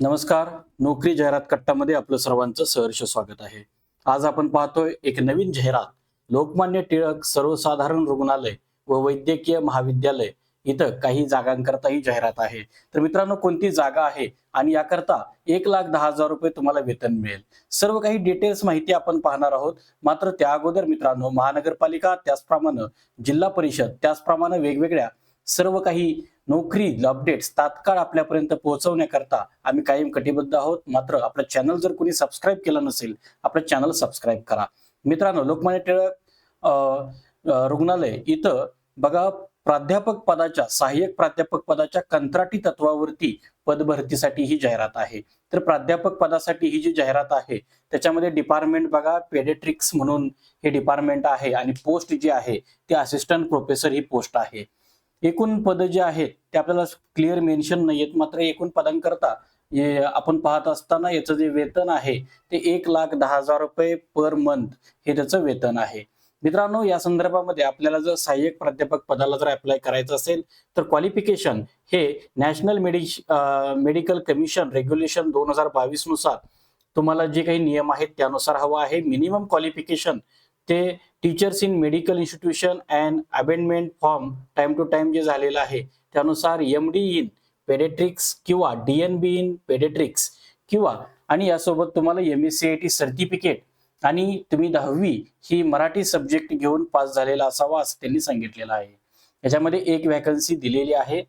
नमस्कार. नोकरी जाहिरात कट्टामध्ये आपलं सर्वांचं सहर्ष स्वागत आहे. आज आपण पाहतोय एक नवीन जाहिरात. लोकमान्य टिळक सर्वसाधारण रुग्णालय व वैद्यकीय महाविद्यालय इथं काही जागांकरता ही जाहिरात आहे. तर मित्रांनो कोणती जागा आहे आणि याकरता एक लाख दहा हजार रुपये तुम्हाला वेतन मिळेल. सर्व काही डिटेल्स माहिती आपण पाहणार आहोत. मात्र त्या अगोदर मित्रांनो महानगरपालिका त्याचप्रमाणे जिल्हा परिषद त्याचप्रमाणे वेगवेगळ्या सर्व काही नोकरी अपडेट्स तात्काळ आपल्यापर्यंत पोहोचवण्याकरता आम्ही कायम कटिबद्ध आहोत. मात्र आपलं चॅनल जर कोणी सबस्क्राईब केलं नसेल आपलं चॅनल सबस्क्राईब करा. मित्रांनो लोकमान्य टिळक रुग्णालय इथं बघा प्राध्यापक पदाच्या सहाय्यक प्राध्यापक पदाच्या कंत्राटी तत्वावरती पदभरतीसाठी ही जाहिरात आहे. तर प्राध्यापक पदासाठी ही जी जाहिरात आहे त्याच्यामध्ये डिपार्टमेंट बघा पेडेट्रिक्स म्हणून हे डिपार्टमेंट आहे आणि पोस्ट जी आहे ती असिस्टंट प्रोफेसर ही पोस्ट आहे. एकूण पद जे आहेत ते आपल्याला क्लिअर मेन्शन नाही आहेत मात्र एकूण पदांकरता आपण पाहत असताना याचं जे वेतन आहे ते एक लाख दहा हजार रुपये पर मंथ हे त्याचं वेतन आहे. मित्रांनो या संदर्भामध्ये आपल्याला जर सहाय्यक प्राध्यापक पदाला जर अप्लाय करायचं असेल तर क्वालिफिकेशन हे national medi medical commission regulation दोन हजार बावीसनुसार तुम्हाला जे काही नियम आहेत त्यानुसार हवं आहे. मिनिमम क्वालिफिकेशन ते teachers in medical institution and amendment form time to time जे झालेलं आहे त्यानुसार एम डी इन पेडेट्रिक्स किंवा D N B in paediatrics किंवा आणि यासोबत तुम्हाला M S C I T certificate आणि तुम्ही दहावी ही मराठी सब्जेक्ट घेऊन पास झालेला असावा असं त्यांनी सांगितलेलं आहे. याच्यामध्ये एक वॅकन्सी दिलेली आहे.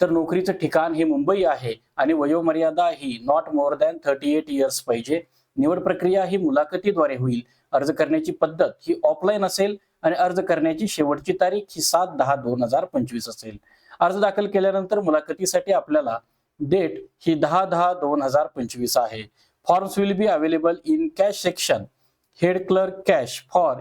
तर नोकरीचं ठिकाण हे मुंबई आहे आणि वयोमर्यादा ही not more than thirty eight years पाहिजे. निवड प्रक्रिया ही मुलाखतीद्वारे होईल. अर्ज करण्याची पद्धत ही ऑफलाईन असेल आणि अर्ज करण्याची शेवटची तारीख ही सात दहा दोन हजार पंचवीस असेल. अर्ज दाखल केल्यानंतर मुलाखतीसाठी आपल्याला डेट ही दहा दहा दोन हजार पंचवीस आहे. Forms will be available in cash section head clerk cash for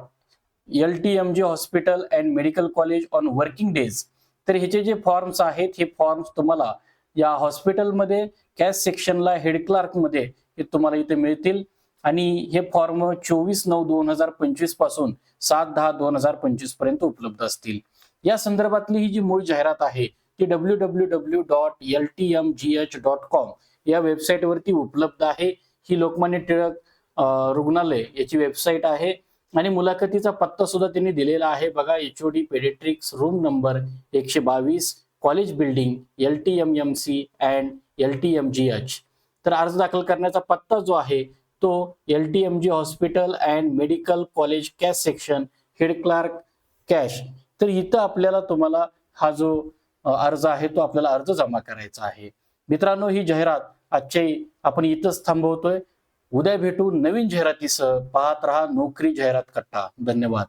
L T M G hospital and medical college on working days तर ह्याचे जे फॉर्म्स आहेत हे फॉर्म्स तुम्हाला या हॉस्पिटलमध्ये कॅश सेक्शनला हेड क्लार्कमध्ये हे तुम्हाला इथे मिळतील. आणि हे फॉर्म चोवीस नऊ दोन हजार पंचवीसपासून सात दहा दोन हजार पंचवीसपर्यंत उपलब्ध असतील. या संदर्भातली ही जी मूळ जाहिरात आहे ती W W W dot L T M G H dot com या वेबसाईटवरती उपलब्ध आहे. ही लोकमान्य टिळक रुग्णालय याची वेबसाईट आहे. आणि मुलाखतीचा पत्ता सुद्धा त्यांनी दिलेला आहे. बघा H O D paediatrics room number एकशे बावीस college building L T M M C and L T M G H तर अर्ज दाखल करण्याचा पत्ता जो आहे तो L T M G hospital and medical college cash section head clerk cash. तर इथं आपल्याला तुम्हाला हा जो अर्ज आहे तो आपल्याला अर्ज जमा करायचा आहे. मित्रांनो ही जाहिरात आजची आपण इथंच थांबवतोय. उद्या भेटू नवीन जाहिरातीसह. पाहत रहा नोकरी जाहिरात कट्टा. धन्यवाद.